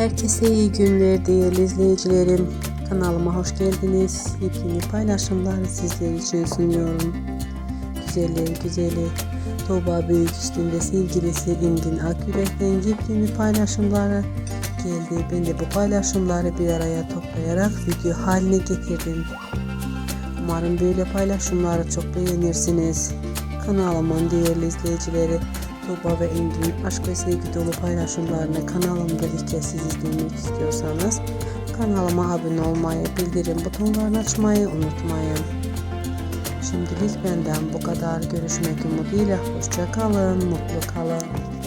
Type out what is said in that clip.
Herkese iyi günler değerli izleyicilerim. Kanalıma hoş geldiniz. Yepyeni paylaşımları sizler için sunuyorum. Güzeller güzeli Tuğba Büyük üstünde sevgilisi İngin Akürek'ten yepyeni paylaşımları geldi. Ben de bu paylaşımları bir araya toplayarak video haline getirdim. Umarım böyle paylaşımları çok beğenirsiniz. Kanalımın değerli izleyicileri Tuğba ve Engin aşk ve sevgi dolu paylaşımlarını kanalımda ücretsiz izlemek istiyorsanız kanalıma abone olmayı, bildirim butonlarını açmayı unutmayın. Şimdilik benden bu kadar. Görüşmek umuduyla. Hoşça kalın, mutlu kalın.